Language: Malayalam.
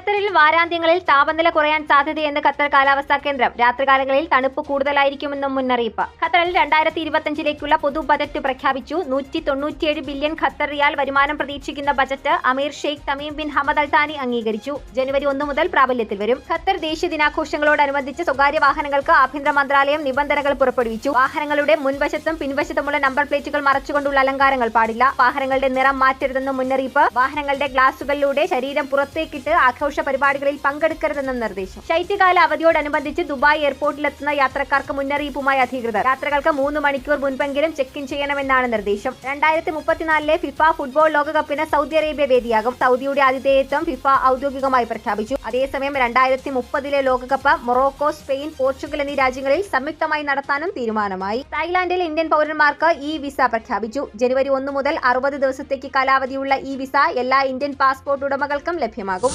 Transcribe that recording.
ഖത്തറിൽ വാരാന്ത്യങ്ങളിൽ താപനില കുറയാൻ സാധ്യതയെന്ന് ഖത്തർ കാലാവസ്ഥാ കേന്ദ്രം രാത്രികാലങ്ങളിൽ തണുപ്പ് കൂടുതലായിരിക്കുമെന്നും മുന്നറിയിപ്പ്. ഖത്തറിൽ രണ്ടായിരത്തി ഇരുപത്തിയഞ്ചിലേക്കുള്ള പൊതു ബജറ്റ് പ്രഖ്യാപിച്ചു. നൂറ്റി തൊണ്ണൂറ്റിയേഴ് ബില്യൺ ഖത്തർ റിയാൽ വരുമാനം പ്രതീക്ഷിക്കുന്ന ബജറ്റ് അമീർ Sheikh Tamim bin Hamad Al Thani അംഗീകരിച്ചു. ജനുവരി ഒന്ന് മുതൽ പ്രാബല്യത്തിൽ വരും. ഖത്തർ ദേശീയ ദിനാഘോഷങ്ങളോടനുബന്ധിച്ച് സ്വകാര്യ വാഹനങ്ങൾക്ക് ആഭ്യന്തര മന്ത്രാലയം നിബന്ധനകൾ പുറപ്പെടുവിച്ചു. വാഹനങ്ങളുടെ മുൻവശത്തും പിൻവശത്തുമുള്ള നമ്പർ പ്ലേറ്റുകൾ മറച്ചുകൊണ്ടുള്ള അലങ്കാരങ്ങൾ പാടില്ല. വാഹനങ്ങളുടെ നിറം മാറ്റരുതെന്നും മുന്നറിയിപ്പ് വാഹനങ്ങളുടെ ഗ്ലാസുകളിലൂടെ ശരീരം പുറത്തേക്കിട്ട് ആഘോഷ പരിപാടികളിൽ പങ്കെടുക്കരുതെന്നും നിർദ്ദേശം. ശൈത്യകാല അവധിയോടനുബന്ധിച്ച് ദുബായ് എയർപോർട്ടിലെത്തുന്ന യാത്രക്കാർക്ക് മുന്നറിയിപ്പുമായി അധികൃതർ. യാത്രകൾക്ക് മൂന്ന് മണിക്കൂർ മുൻപെങ്കിലും ചെക്ക് ഇൻ ചെയ്യണമെന്നാണ് നിർദ്ദേശം. രണ്ടായിരത്തി മുപ്പത്തിനാലിലെ ഫിഫ ഫുട്ബോൾ ലോകകപ്പിന് സൗദി അറേബ്യ വേദിയാകും. സൗദിയുടെ ആതിഥേയത്വം ഫിഫ ഔദ്യോഗികമായി പ്രഖ്യാപിച്ചു. അതേസമയം രണ്ടായിരത്തി മുപ്പതിലെ ലോകകപ്പ് മൊറോക്കോ സ്പെയിൻ പോർച്ചുഗൽ എന്നീ രാജ്യങ്ങളിൽ സംയുക്തമായി നടത്താനും തീരുമാനമായി. തായ്ലാന്റിൽ ഇന്ത്യൻ പൗരന്മാർക്ക് ഇ വിസ പ്രഖ്യാപിച്ചു. ജനുവരി ഒന്ന് മുതൽ അറുപത് ദിവസത്തേക്ക് കാലാവധിയുള്ള ഇ വിസ എല്ലാ ഇന്ത്യൻ പാസ്പോർട്ട് ഉടമകൾക്കും ലഭ്യമാകും.